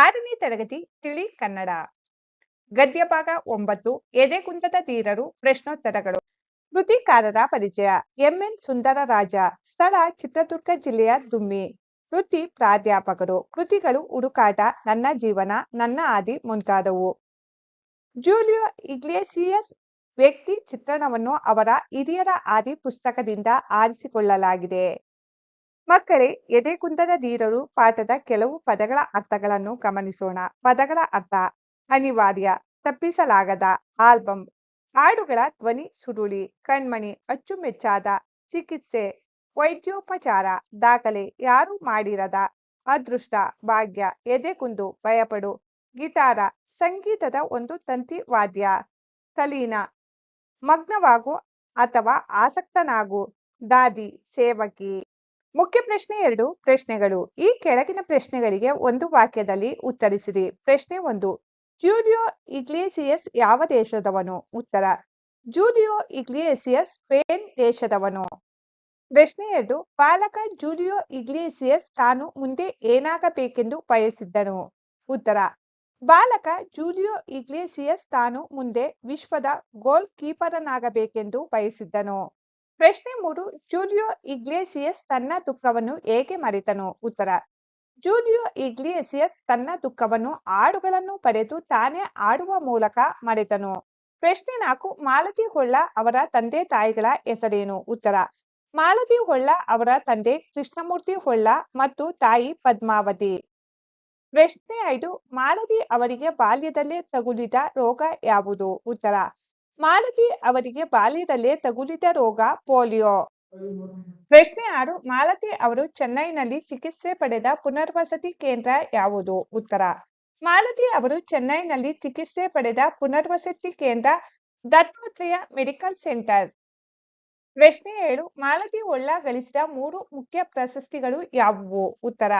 ಆರನೇ ತರಗತಿ ತಿಳಿ ಕನ್ನಡ. ಗದ್ಯ ಭಾಗ ಒಂಬತ್ತು ಎದೆಗುಂದದ ತೀರರು ಪ್ರಶ್ನೋತ್ತರಗಳು. ಕೃತಿಕಾರರ ಪರಿಚಯ, ಎಂಎನ್ ಸುಂದರರಾಜ, ಸ್ಥಳ ಚಿತ್ರದುರ್ಗ ಜಿಲ್ಲೆಯ ದುಮ್ಮಿ. ವೃತ್ತಿ ಪ್ರಾಧ್ಯಾಪಕರು, ಕೃತಿಗಳು ಹುಡುಕಾಟ, ನನ್ನ ಜೀವನ, ನನ್ನ ಆದಿ ಮುಂತಾದವು. ಜೂಲಿಯೋ ಇಗ್ಲೇಸಿಯಸ್ ವ್ಯಕ್ತಿ ಚಿತ್ರಣವನ್ನು ಅವರ ಹಿರಿಯರ ಆದಿ ಪುಸ್ತಕದಿಂದ ಆರಿಸಿಕೊಳ್ಳಲಾಗಿದೆ. ಮಕ್ಕಳೇ ಎದೆಗುಂದದ ಧೀರರು ಪಾಠದ ಕೆಲವು ಪದಗಳ ಅರ್ಥಗಳನ್ನು ಗಮನಿಸೋಣ. ಪದಗಳ ಅರ್ಥ, ಅನಿವಾರ್ಯ, ತಪ್ಪಿಸಲಾಗದ ಆಲ್ಬಮ್ ಹಾಡುಗಳ ಧ್ವನಿ ಸುರುಳಿ, ಕಣ್ಮಣಿ, ಅಚ್ಚುಮೆಚ್ಚಾದ ಚಿಕಿತ್ಸೆ, ವೈದ್ಯೋಪಚಾರ, ದಾಖಲೆ, ಯಾರು ಮಾಡಿರದ ಅದೃಷ್ಟ, ಭಾಗ್ಯ ಎದೆಗುಂದು ಭಯಪಡು, ಗಿಟಾರ, ಸಂಗೀತದ ಒಂದು ತಂತಿ ವಾದ್ಯ, ತಲೀನ, ಮಗ್ನವಾಗು ಅಥವಾ ಆಸಕ್ತನಾಗು, ದಾದಿ, ಸೇವಕಿ. ಮುಖ್ಯ ಪ್ರಶ್ನೆ ಎರಡು ಪ್ರಶ್ನೆಗಳು. ಈ ಕೆಳಗಿನ ಪ್ರಶ್ನೆಗಳಿಗೆ ಒಂದು ವಾಕ್ಯದಲ್ಲಿ ಉತ್ತರಿಸಿರಿ. ಪ್ರಶ್ನೆ ಒಂದು, ಜೂಲಿಯೋ ಇಗ್ಲೇಸಿಯಸ್ ಯಾವ ದೇಶದವನು? ಉತ್ತರ, ಜೂಲಿಯೋ ಇಗ್ಲೇಸಿಯಸ್ ಸ್ಪೇನ್ ದೇಶದವನು. ಪ್ರಶ್ನೆ ಎರಡು ಬಾಲಕ ಜೂಲಿಯೋ ಇಗ್ಲೇಸಿಯಸ್ ತಾನು ಮುಂದೆ ಏನಾಗಬೇಕೆಂದು ಬಯಸಿದ್ದನು? ಉತ್ತರ, ಬಾಲಕ ಜೂಲಿಯೋ ಇಗ್ಲೇಸಿಯಸ್ ತಾನು ಮುಂದೆ ವಿಶ್ವದ ಗೋಲ್ ಕೀಪರನಾಗಬೇಕೆಂದು ಬಯಸಿದ್ದನು. ಪ್ರಶ್ನೆ ಮೂರು, ಜೂಲಿಯೋ ಇಗ್ಲೇಸಿಯಸ್ ತನ್ನ ದುಃಖವನ್ನು ಏಕೆ ಮರೆತನು? ಉತ್ತರ, ಜೂಲಿಯೋ ಇಗ್ಲೇಸಿಯಸ್ ತನ್ನ ದುಃಖವನ್ನು ಹಾಡುಗಳನ್ನು ಪಡೆದು ತಾನೇ ಆಡುವ ಮೂಲಕ ಮರೆತನು. ಪ್ರಶ್ನೆ ನಾಲ್ಕು, ಮಾಲತಿ ಹೊಳ್ಳ ಅವರ ತಂದೆ ತಾಯಿಗಳ ಹೆಸರೇನು? ಉತ್ತರ, ಮಾಲತಿ ಹೊಳ್ಳ ಅವರ ತಂದೆ ಕೃಷ್ಣಮೂರ್ತಿ ಹೊಳ್ಳ ಮತ್ತು ತಾಯಿ ಪದ್ಮಾವತಿ. ಪ್ರಶ್ನೆ ಐದು, ಮಾಲತಿ ಅವರಿಗೆ ಬಾಲ್ಯದಲ್ಲೇ ತಗುಲಿದ ರೋಗ ಯಾವುದು? ಉತ್ತರ ಮಾಲತಿ ಅವರಿಗೆ ಬಾಲ್ಯದಲ್ಲೇ ತಗುಲಿದ ರೋಗ ಪೋಲಿಯೋ. ಪ್ರಶ್ನೆ ಆರು, ಮಾಲತಿ ಅವರು ಚೆನ್ನೈನಲ್ಲಿ ಚಿಕಿತ್ಸೆ ಪಡೆದ ಪುನರ್ವಸತಿ ಕೇಂದ್ರ ಯಾವುದು? ಉತ್ತರ, ಮಾಲತಿ ಅವರು ಚೆನ್ನೈನಲ್ಲಿ ಚಿಕಿತ್ಸೆ ಪಡೆದ ಪುನರ್ವಸತಿ ಕೇಂದ್ರ ದತ್ತಾತ್ರೇಯ ಮೆಡಿಕಲ್ ಸೆಂಟರ್. ಪ್ರಶ್ನೆ ಏಳು, ಮಾಲತಿ ಒಳ್ಳ ಗಳಿಸಿದ ಮೂರು ಮುಖ್ಯ ಪ್ರಶಸ್ತಿಗಳು ಯಾವುವು? ಉತ್ತರ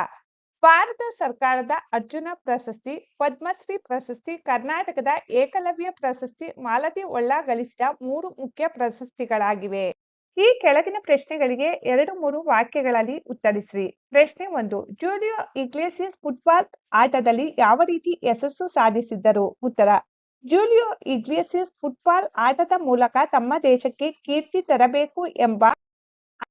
ಭಾರತ ಸರ್ಕಾರದ ಅರ್ಜುನ ಪ್ರಶಸ್ತಿ, ಪದ್ಮಶ್ರೀ ಪ್ರಶಸ್ತಿ, ಕರ್ನಾಟಕದ ಏಕಲವ್ಯ ಪ್ರಶಸ್ತಿ, ಮಾಲತಿ ಒಳ್ಳ ಗಳಿಸಿದ ಮೂರು ಮುಖ್ಯ ಪ್ರಶಸ್ತಿಗಳಾಗಿವೆ. ಈ ಕೆಳಗಿನ ಪ್ರಶ್ನೆಗಳಿಗೆ ಎರಡು ಮೂರು ವಾಕ್ಯಗಳಲ್ಲಿ ಉತ್ತರಿಸಿ ಪ್ರಶ್ನೆ ಒಂದು, ಜೂಲಿಯೋ ಇಗ್ಲೇಸಿಯಸ್ ಫುಟ್ಬಾಲ್ ಆಟದಲ್ಲಿ ಯಾವ ರೀತಿ ಯಶಸ್ಸು ಸಾಧಿಸಿದ್ದರು? ಉತ್ತರ, ಜೂಲಿಯೋ ಇಗ್ಲೇಸಿಯಸ್ ಫುಟ್ಬಾಲ್ ಆಟದ ಮೂಲಕ ತಮ್ಮ ದೇಶಕ್ಕೆ ಕೀರ್ತಿ ತರಬೇಕು ಎಂಬ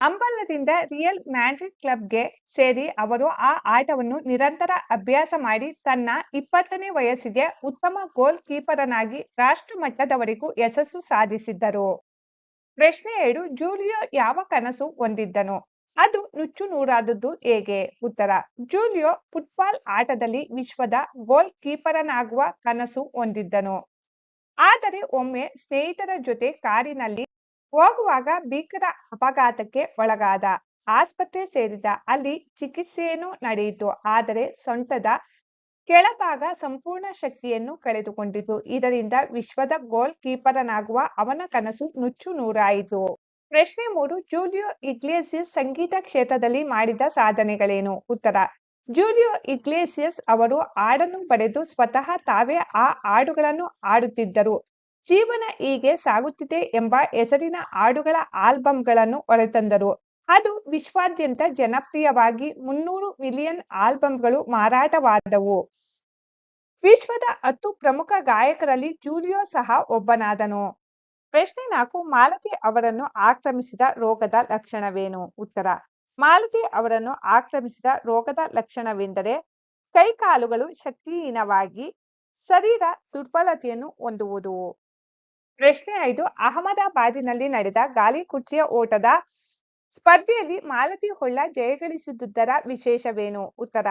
ಹಂಬಲದಿಂದ ರಿಯಲ್ ಮ್ಯಾಡ್ರಿಡ್ ಕ್ಲಬ್ಗೆ ಸೇರಿ ಅವರು ಆ ಆಟವನ್ನು ನಿರಂತರ ಅಭ್ಯಾಸ ಮಾಡಿ ತನ್ನ ಇಪ್ಪತ್ತನೇ ವಯಸ್ಸಿಗೆ ಉತ್ತಮ ಗೋಲ್ ಕೀಪರನಾಗಿ ರಾಷ್ಟ್ರ ಮಟ್ಟದವರೆಗೂ ಯಶಸ್ಸು ಸಾಧಿಸಿದ್ದರು. ಪ್ರಶ್ನೆ ಏಳು ಜೂಲಿಯೋ ಯಾವ ಕನಸು ಹೊಂದಿದ್ದನು? ಅದು ನುಚ್ಚು ನೂರಾದದ್ದು ಹೇಗೆ? ಉತ್ತರ, ಜೂಲಿಯೋ ಫುಟ್ಬಾಲ್ ಆಟದಲ್ಲಿ ವಿಶ್ವದ ಗೋಲ್ ಕೀಪರನಾಗುವ ಕನಸು ಹೊಂದಿದ್ದನು. ಆದರೆ ಒಮ್ಮೆ ಸ್ನೇಹಿತರ ಜೊತೆ ಕಾರಿನಲ್ಲಿ ಹೋಗುವಾಗ ಭೀಕರ ಅಪಘಾತಕ್ಕೆ ಒಳಗಾದ ಆಸ್ಪತ್ರೆ ಸೇರಿದ ಅಲ್ಲಿ ಚಿಕಿತ್ಸೆಯನ್ನು ನಡೆಯಿತು. ಆದರೆ ಸೊಂಟದ ಕೆಳಭಾಗ ಸಂಪೂರ್ಣ ಶಕ್ತಿಯನ್ನು ಕಳೆದುಕೊಂಡಿತು. ಇದರಿಂದ ವಿಶ್ವದ ಗೋಲ್ ಕೀಪರನಾಗುವ ಅವನ ಕನಸು ನುಚ್ಚು ನೂರಾಯಿತು. ಪ್ರಶ್ನೆ ಮೂರು, ಜೂಲಿಯೋ ಇಗ್ಲೇಸಿಯಸ್ ಸಂಗೀತ ಕ್ಷೇತ್ರದಲ್ಲಿ ಮಾಡಿದ ಸಾಧನೆಗಳೇನು? ಉತ್ತರ, ಜೂಲಿಯೋ ಇಗ್ಲೇಸಿಯಸ್ ಅವರು ಹಾಡನ್ನು ಬರೆದು ಸ್ವತಃ ತಾವೇ ಆ ಹಾಡುಗಳನ್ನು ಹಾಡುತ್ತಿದ್ದರು. ಜೀವನ ಹೀಗೆ ಸಾಗುತ್ತಿದೆ ಎಂಬ ಹೆಸರಿನ ಹಾಡುಗಳ ಆಲ್ಬಂಗಳನ್ನು ಹೊರತಂದರು. ಅದು ವಿಶ್ವಾದ್ಯಂತ ಜನಪ್ರಿಯವಾಗಿ ಮುನ್ನೂರು ಮಿಲಿಯನ್ ಆಲ್ಬಂಗಳು ಮಾರಾಟವಾದವು. ವಿಶ್ವದ ಹತ್ತು ಪ್ರಮುಖ ಗಾಯಕರಲ್ಲಿ ಜೂಲಿಯೋ ಸಹ ಒಬ್ಬನಾದನು. ಪ್ರಶ್ನೆ ನಾಲ್ಕು, ಮಾಲತಿ ಅವರನ್ನು ಆಕ್ರಮಿಸಿದ ರೋಗದ ಲಕ್ಷಣವೇನು? ಉತ್ತರ, ಮಾಲತಿ ಅವರನ್ನು ಆಕ್ರಮಿಸಿದ ರೋಗದ ಲಕ್ಷಣವೆಂದರೆ ಕೈಕಾಲುಗಳು ಶಕ್ತಿಹೀನವಾಗಿ ಶರೀರ ದುರ್ಬಲತೆಯನ್ನು ಹೊಂದುವುದು. ಪ್ರಶ್ನೆ ಐದು, ಅಹಮದಾಬಾದಿನಲ್ಲಿ ನಡೆದ ಗಾಲಿ ಕುರ್ಚಿಯ ಓಟದ ಸ್ಪರ್ಧೆಯಲ್ಲಿ ಮಾಲತಿ ಹೊಳ್ಳ ಜಯಗಳಿಸಿದುದರ ವಿಶೇಷವೇನು? ಉತ್ತರ,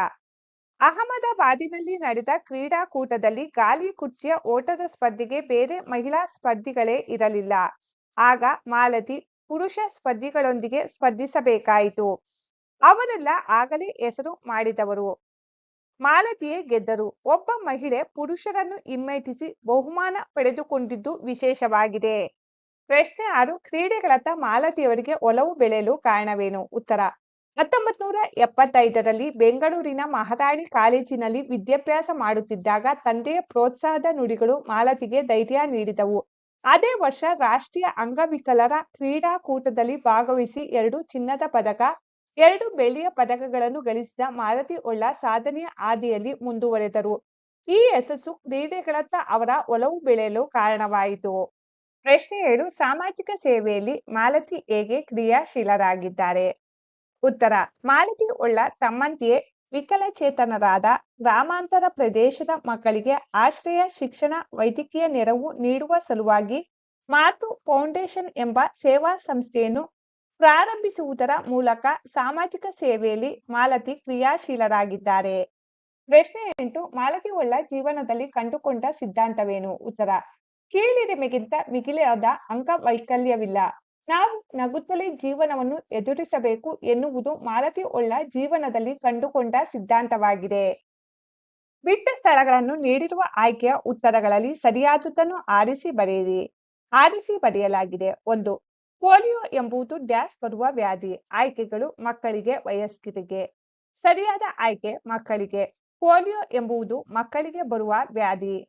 ಅಹಮದಾಬಾದಿನಲ್ಲಿ ನಡೆದ ಕ್ರೀಡಾಕೂಟದಲ್ಲಿ ಗಾಲಿ ಕುರ್ಚಿಯ ಓಟದ ಸ್ಪರ್ಧೆಗೆ ಬೇರೆ ಮಹಿಳಾ ಸ್ಪರ್ಧಿಗಳೇ ಇರಲಿಲ್ಲ. ಆಗ ಮಾಲತಿ ಪುರುಷ ಸ್ಪರ್ಧಿಗಳೊಂದಿಗೆ ಸ್ಪರ್ಧಿಸಬೇಕಾಯಿತು. ಅವರೆಲ್ಲ ಆಗಲೇ ಹೆಸರು ಮಾಡಿದವರು. ಮಾಲತಿಯೇ ಗೆದ್ದರು. ಒಬ್ಬ ಮಹಿಳೆ ಪುರುಷರನ್ನು ಹಿಮ್ಮೆಟ್ಟಿಸಿ ಬಹುಮಾನ ಪಡೆದುಕೊಂಡಿದ್ದು ವಿಶೇಷವಾಗಿದೆ. ಪ್ರಶ್ನೆ ಆರು, ಕ್ರೀಡೆಗಳತ್ತ ಮಾಲತಿಯವರಿಗೆ ಒಲವು ಬೆಳೆಯಲು ಕಾರಣವೇನು? ಉತ್ತರ ಹತ್ತೊಂಬತ್ ನೂರ ಎಪ್ಪತ್ತೈದರಲ್ಲಿ ಬೆಂಗಳೂರಿನ ಮಹಾರಾಣಿ ಕಾಲೇಜಿನಲ್ಲಿ ವಿದ್ಯಾಭ್ಯಾಸ ಮಾಡುತ್ತಿದ್ದಾಗ ತಂದೆಯ ಪ್ರೋತ್ಸಾಹದ ನುಡಿಗಳು ಮಾಲತಿಗೆ ಧೈರ್ಯ ನೀಡಿದವು. ಅದೇ ವರ್ಷ ರಾಷ್ಟ್ರೀಯ ಅಂಗವಿಕಲರ ಕ್ರೀಡಾಕೂಟದಲ್ಲಿ ಭಾಗವಹಿಸಿ ಎರಡು ಚಿನ್ನದ ಪದಕ ಎರಡು ಬೆಳ್ಳಿಯ ಪದಕಗಳನ್ನು ಗಳಿಸಿದ ಮಾಲತಿ ಒಳ್ಳ ಸಾಧನೆಯ ಹಾದಿಯಲ್ಲಿ ಮುಂದುವರೆದರು. ಈ ಯಶಸ್ಸು ಕ್ರೀಡೆಗಳತ್ತ ಅವರ ಒಲವು ಬೆಳೆಯಲು ಕಾರಣವಾಯಿತು. ಪ್ರಶ್ನೆ ಏಳು ಸಾಮಾಜಿಕ ಸೇವೆಯಲ್ಲಿ ಮಾಲತಿ ಹೇಗೆ ಕ್ರಿಯಾಶೀಲರಾಗಿದ್ದಾರೆ? ಉತ್ತರ ಮಾಲತಿ ಒಳ್ಳ ತಮ್ಮಂತೆಯೇ ವಿಕಲಚೇತನರಾದ ಗ್ರಾಮಾಂತರ ಪ್ರದೇಶದ ಮಕ್ಕಳಿಗೆ ಆಶ್ರಯ, ಶಿಕ್ಷಣ, ವೈದ್ಯಕೀಯ ನೆರವು ನೀಡುವ ಸಲುವಾಗಿ ಮಾತು ಫೌಂಡೇಶನ್ ಎಂಬ ಸೇವಾ ಸಂಸ್ಥೆಯನ್ನು ಪ್ರಾರಂಭಿಸುವುದರ ಮೂಲಕ ಸಾಮಾಜಿಕ ಸೇವೆಯಲ್ಲಿ ಮಾಲತಿ ಕ್ರಿಯಾಶೀಲರಾಗಿದ್ದಾರೆ. ಪ್ರಶ್ನೆ ಎಂಟು ಮಾಲತಿ ಒಳ್ಳ ಜೀವನದಲ್ಲಿ ಕಂಡುಕೊಂಡ ಸಿದ್ಧಾಂತವೇನು? ಉತ್ತರ, ಕೀಳಿರಿಮೆಗಿಂತ ಮಿಗಿಲಾದ ಅಂಗವೈಕಲ್ಯವಿಲ್ಲ. ನಾವು ನಗುತ್ತಲೇ ಜೀವನವನ್ನು ಎದುರಿಸಬೇಕು ಎನ್ನುವುದು ಮಾಲತಿ ಒಳ್ಳ ಜೀವನದಲ್ಲಿ ಕಂಡುಕೊಂಡ ಸಿದ್ಧಾಂತವಾಗಿದೆ. ಬಿಟ್ಟ ಸ್ಥಳಗಳನ್ನು ನೀಡಿರುವ ಆಯ್ಕೆಯ ಉತ್ತರಗಳಲ್ಲಿ ಸರಿಯಾದುದನ್ನು ಆರಿಸಿ ಬರೆಯಿರಿ. ಆರಿಸಿ ಬರೆಯಲಾಗಿದೆ. ಒಂದು ಪೋಲಿಯೋ ಎಂಬುದು ಡ್ಯಾಶ್ ಬರುವ ವ್ಯಾಧಿ, ಆಯ್ಕೆಗಳು ಮಕ್ಕಳಿಗೆ, ವಯಸ್ಕರಿಗೆ. ಸರಿಯಾದ ಆಯ್ಕೆ ಮಕ್ಕಳಿಗೆ, ಪೋಲಿಯೋ ಎಂಬುದು ಮಕ್ಕಳಿಗೆ ಬರುವ ವ್ಯಾಧಿ.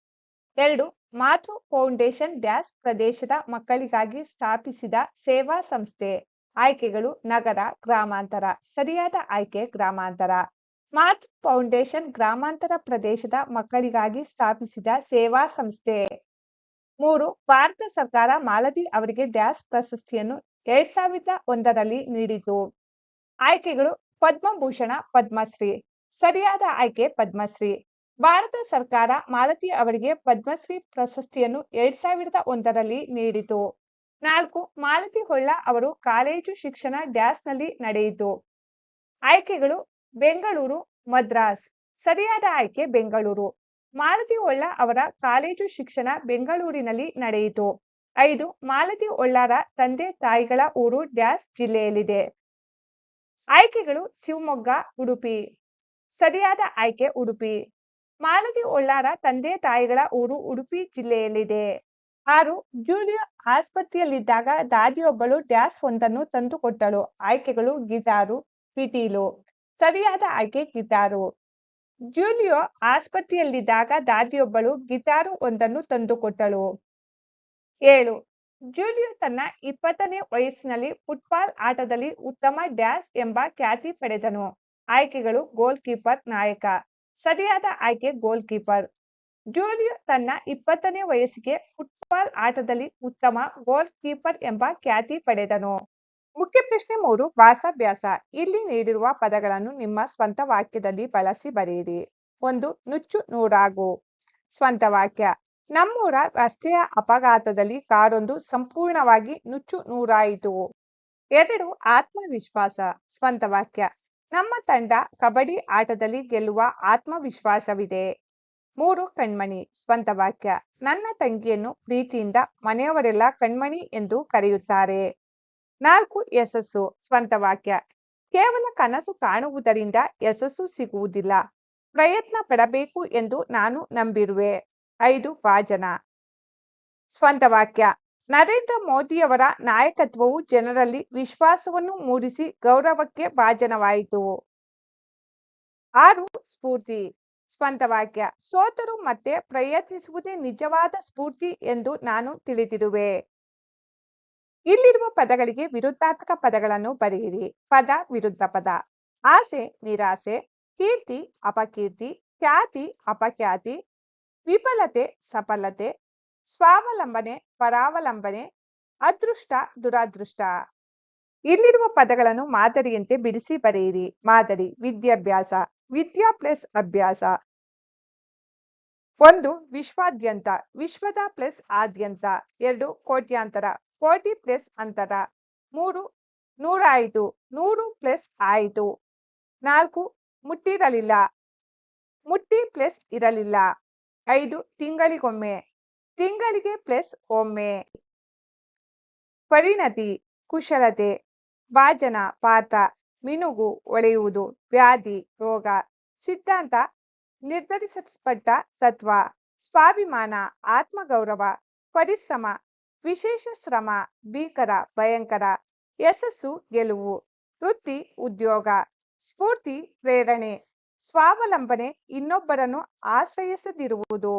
ಎರಡು, ಮಾತೃ ಫೌಂಡೇಶನ್ ಡ್ಯಾಶ್ ಪ್ರದೇಶದ ಮಕ್ಕಳಿಗಾಗಿ ಸ್ಥಾಪಿಸಿದ ಸೇವಾ ಸಂಸ್ಥೆ. ಆಯ್ಕೆಗಳು ನಗರ, ಗ್ರಾಮಾಂತರ. ಸರಿಯಾದ ಆಯ್ಕೆ ಗ್ರಾಮಾಂತರ. ಮಾತೃ ಫೌಂಡೇಶನ್ ಗ್ರಾಮಾಂತರ ಪ್ರದೇಶದ ಮಕ್ಕಳಿಗಾಗಿ ಸ್ಥಾಪಿಸಿದ ಸೇವಾ ಸಂಸ್ಥೆ. ಮೂರು, ಭಾರತ ಸರ್ಕಾರ ಮಾಲತಿ ಅವರಿಗೆ ಡ್ಯಾಸ್ ಪ್ರಶಸ್ತಿಯನ್ನು ಎರಡ್ ಸಾವಿರದ ಒಂದರಲ್ಲಿ ನೀಡಿತು. ಆಯ್ಕೆಗಳು ಪದ್ಮಭೂಷಣ, ಪದ್ಮಶ್ರೀ. ಸರಿಯಾದ ಆಯ್ಕೆ, ಪದ್ಮಶ್ರೀ. ಭಾರತ ಸರ್ಕಾರ ಮಾಲತಿ ಅವರಿಗೆ ಪದ್ಮಶ್ರೀ ಪ್ರಶಸ್ತಿಯನ್ನು ಎರಡ್ ಸಾವಿರದ ಒಂದರಲ್ಲಿ ನೀಡಿತು. ನಾಲ್ಕು, ಮಾಲತಿ ಹೊಳ್ಳ ಅವರು ಕಾಲೇಜು ಶಿಕ್ಷಣ ಡ್ಯಾಸ್ನಲ್ಲಿ ನಡೆಯಿತು. ಆಯ್ಕೆಗಳು ಬೆಂಗಳೂರು, ಮದ್ರಾಸ್. ಸರಿಯಾದ ಆಯ್ಕೆ, ಬೆಂಗಳೂರು. ಮಾಲತಿ ಒಳ್ಳ ಅವರ ಕಾಲೇಜು ಶಿಕ್ಷಣ ಬೆಂಗಳೂರಿನಲ್ಲಿ ನಡೆಯಿತು. ಐದು ಮಾಲತಿ ಒಳ್ಳಾರ ತಂದೆ ತಾಯಿಗಳ ಊರು ಡ್ಯಾಸ್ ಜಿಲ್ಲೆಯಲ್ಲಿದೆ. ಆಯ್ಕೆಗಳು ಶಿವಮೊಗ್ಗ, ಉಡುಪಿ. ಸರಿಯಾದ ಆಯ್ಕೆ ಉಡುಪಿ. ಮಾಲತಿ ಒಳ್ಳಾರ ತಂದೆ ತಾಯಿಗಳ ಊರು ಉಡುಪಿ ಜಿಲ್ಲೆಯಲ್ಲಿದೆ. ಆರು, ಜೂಲಿಯೋ ಆಸ್ಪತ್ರೆಯಲ್ಲಿದ್ದಾಗ ದಾದಿಯೊಬ್ಬಳು ಡ್ಯಾಸ್ ಒಂದನ್ನು ತಂದುಕೊಟ್ಟಳು. ಆಯ್ಕೆಗಳು ಗಿಟಾರು ಪಿಟೀಲು ಸರಿಯಾದ ಆಯ್ಕೆ ಗಿಟಾರು. ಜೂಲಿಯೋ ಆಸ್ಪತ್ರೆಯಲ್ಲಿದ್ದಾಗ ದಾದಿಯೊಬ್ಬಳು ಗಿಟಾರು ಒಂದನ್ನು ತಂದುಕೊಟ್ಟಳು. ಏಳು, ಜೂಲಿಯೋ ತನ್ನ ಇಪ್ಪತ್ತನೇ ವಯಸ್ಸಿನಲ್ಲಿ ಫುಟ್ಬಾಲ್ ಆಟದಲ್ಲಿ ಉತ್ತಮ ಡ್ಯಾಶ್ ಎಂಬ ಖ್ಯಾತಿ ಪಡೆದನು. ಆಯ್ಕೆಗಳು ಗೋಲ್ ಕೀಪರ್ ನಾಯಕ. ಸರಿಯಾದ ಆಯ್ಕೆ ಗೋಲ್ ಕೀಪರ್. ಜೂಲಿಯೋ ತನ್ನ ಇಪ್ಪತ್ತನೇ ವಯಸ್ಸಿಗೆ ಫುಟ್ಬಾಲ್ ಆಟದಲ್ಲಿ ಉತ್ತಮ ಗೋಲ್ ಕೀಪರ್ ಎಂಬ ಖ್ಯಾತಿ ಪಡೆದನು. ಮುಖ್ಯ ಪ್ರಶ್ನೆ ಮೂರು, ವಾಸಾಭ್ಯಾಸ. ಇಲ್ಲಿ ನೀಡಿರುವ ಪದಗಳನ್ನು ನಿಮ್ಮ ಸ್ವಂತ ವಾಕ್ಯದಲ್ಲಿ ಬಳಸಿ ಬರೆಯಿರಿ. ಒಂದು, ನುಚ್ಚು ನೂರಾಗು. ಸ್ವಂತ ವಾಕ್ಯ. ನಮ್ಮೂರ ರಸ್ತೆಯ ಅಪಘಾತದಲ್ಲಿ ಕಾರೊಂದು ಸಂಪೂರ್ಣವಾಗಿ ನುಚ್ಚು ನೂರಾಯಿತು. ಎರಡು, ಆತ್ಮವಿಶ್ವಾಸ. ಸ್ವಂತ ವಾಕ್ಯ. ನಮ್ಮ ತಂಡ ಕಬಡ್ಡಿ ಆಟದಲ್ಲಿ ಗೆಲ್ಲುವ ಆತ್ಮವಿಶ್ವಾಸವಿದೆ. ಮೂರು, ಕಣ್ಮಣಿ. ಸ್ವಂತ ವಾಕ್ಯ. ನನ್ನ ತಂಗಿಯನ್ನು ಪ್ರೀತಿಯಿಂದ ಮನೆಯವರೆಲ್ಲ ಕಣ್ಮಣಿ ಎಂದು ಕರೆಯುತ್ತಾರೆ. ನಾಲ್ಕು ಯಶಸ್ಸು. ಸ್ವಂತ ವಾಕ್ಯ. ಕೇವಲ ಕನಸು ಕಾಣುವುದರಿಂದ ಯಶಸ್ಸು ಸಿಗುವುದಿಲ್ಲ. ಪ್ರಯತ್ನ ಪಡಬೇಕು ಎಂದು ನಾನು ನಂಬಿರುವೆ. ಐದು ವಾಜನ ಸ್ವಂತ ವಾಕ್ಯ. ನರೇಂದ್ರ ಮೋದಿಯವರ ನಾಯಕತ್ವವು ಜನರಲ್ಲಿ ವಿಶ್ವಾಸವನ್ನು ಮೂಡಿಸಿ ಗೌರವಕ್ಕೆ ಭಾಜನವಾಯಿತು. ಆರು ಸ್ಫೂರ್ತಿ. ಸ್ವಂತ ವಾಕ್ಯ. ಸೋತರು ಮತ್ತೆ ಪ್ರಯತ್ನಿಸುವುದೇ ನಿಜವಾದ ಸ್ಫೂರ್ತಿ ಎಂದು ನಾನು ತಿಳಿದಿರುವೆ. ಇಲ್ಲಿರುವ ಪದಗಳಿಗೆ ವಿರುದ್ಧಾತ್ಮಕ ಪದಗಳನ್ನು ಬರೆಯಿರಿ. ಪದ ವಿರುದ್ಧ ಪದ. ಆಸೆ, ನಿರಾಸೆ, ಕೀರ್ತಿ, ಅಪಕೀರ್ತಿ, ಖ್ಯಾತಿ, ಅಪಖ್ಯಾತಿ, ವಿಫಲತೆ, ಸಫಲತೆ, ಸ್ವಾವಲಂಬನೆ, ಪರಾವಲಂಬನೆ, ಅದೃಷ್ಟ, ದುರಾದೃಷ್ಟ. ಇಲ್ಲಿರುವ ಪದಗಳನ್ನು ಮಾದರಿಯಂತೆ ಬಿಡಿಸಿ ಬರೆಯಿರಿ. ಮಾದರಿ, ವಿದ್ಯಾಭ್ಯಾಸ, ವಿದ್ಯಾ ಪ್ಲಸ್ ಅಭ್ಯಾಸ. ಒಂದು, ವಿಶ್ವಾದ್ಯಂತ, ವಿಶ್ವದ ಪ್ಲಸ್ ಆದ್ಯಂತ. ಎರಡು, ಕೋಟ್ಯಾಂತರ. ಕೋಟಿ ಪ್ಲಸ್ ಅಂತರ. ಮೂರು ನೂರಾಯಿತು ನೂರು ಪ್ಲಸ್ ಆಯಿತು ನಾಲ್ಕು, ಮುಟ್ಟಿರಲಿಲ್ಲ. ಮುಟ್ಟಿ ಪ್ಲಸ್ ಇರಲಿಲ್ಲ. ಐದು, ತಿಂಗಳಿಗೊಮ್ಮೆ. ತಿಂಗಳಿಗೆ ಪ್ಲಸ್ ಒಮ್ಮೆ. ಪರಿಣತಿ, ಕುಶಲತೆ, ಭಾಜನ ಪಾತ್ರ ಮಿನುಗು ಒಳೆಯುವುದು ವ್ಯಾಧಿ, ರೋಗ, ಸಿದ್ಧಾಂತ, ನಿರ್ಧರಿಸಲ್ಪಟ್ಟ ತತ್ವ, ಸ್ವಾಭಿಮಾನ, ಆತ್ಮಗೌರವ, ಪರಿಶ್ರಮ ವಿಶೇಷ ಶ್ರಮ, ಭೀಕರ, ಭಯಂಕರ, ಯಶಸ್ಸು, ಗೆಲುವು, ವೃತ್ತಿ, ಉದ್ಯೋಗ, ಸ್ಫೂರ್ತಿ, ಪ್ರೇರಣೆ, ಸ್ವಾವಲಂಬನೆ ಇನ್ನೊಬ್ಬರನ್ನು ಆಶ್ರಯಿಸದಿರುವುದು.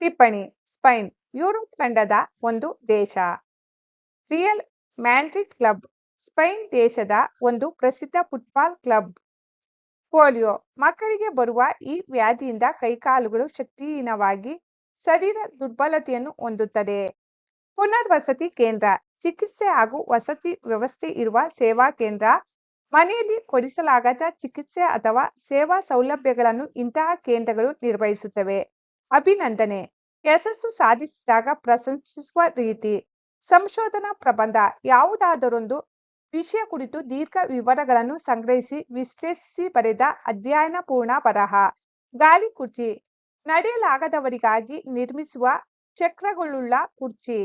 ಟಿಪ್ಪಣಿ, ಸ್ಪೈನ್, ಯುರೋಪ್ ಖಂಡದ ಒಂದು ದೇಶ. ರಿಯಲ್ ಮ್ಯಾಂಡ್ರಿಡ್ ಕ್ಲಬ್, ಸ್ಪೈನ್ ದೇಶದ ಒಂದು ಪ್ರಸಿದ್ಧ ಫುಟ್ಬಾಲ್ ಕ್ಲಬ್. ಪೋಲಿಯೋ, ಮಕ್ಕಳಿಗೆ ಬರುವ ಈ ವ್ಯಾಧಿಯಿಂದ ಕೈಕಾಲುಗಳು ಶಕ್ತಿಹೀನವಾಗಿ ಶರೀರ ದುರ್ಬಲತೆಯನ್ನು ಹೊಂದುತ್ತದೆ. ಪುನರ್ವಸತಿ ಕೇಂದ್ರ, ಚಿಕಿತ್ಸೆ ಹಾಗೂ ವಸತಿ ವ್ಯವಸ್ಥೆ ಇರುವ ಸೇವಾ ಕೇಂದ್ರ, ಮನೆಯಲ್ಲಿ ಕೊಡಿಸಲಾಗದ ಚಿಕಿತ್ಸೆ ಅಥವಾ ಸೇವಾ ಸೌಲಭ್ಯಗಳನ್ನು ಇಂತಹ ಕೇಂದ್ರಗಳು ನಿರ್ವಹಿಸುತ್ತವೆ. ಅಭಿನಂದನೆ. ಯಶಸ್ಸು ಸಾಧಿಸಿದಾಗ ಪ್ರಶಂಸಿಸುವ ರೀತಿ. ಸಂಶೋಧನಾ ಪ್ರಬಂಧ, ಯಾವುದಾದರೊಂದು ವಿಷಯ ಕುರಿತು ದೀರ್ಘ ವಿವರಗಳನ್ನು ಸಂಗ್ರಹಿಸಿ ವಿಶ್ಲೇಷಿಸಿ ಬರೆದ ಅಧ್ಯಯನ ಪೂರ್ಣ ಬರಹ. ಗಾಲಿ ಕುರ್ಚಿ ನಡೆಯಲಾಗದವರಿಗಾಗಿ ನಿರ್ಮಿಸುವ ಚಕ್ರಗಳುಳ್ಳ ಕುರ್ಚಿ.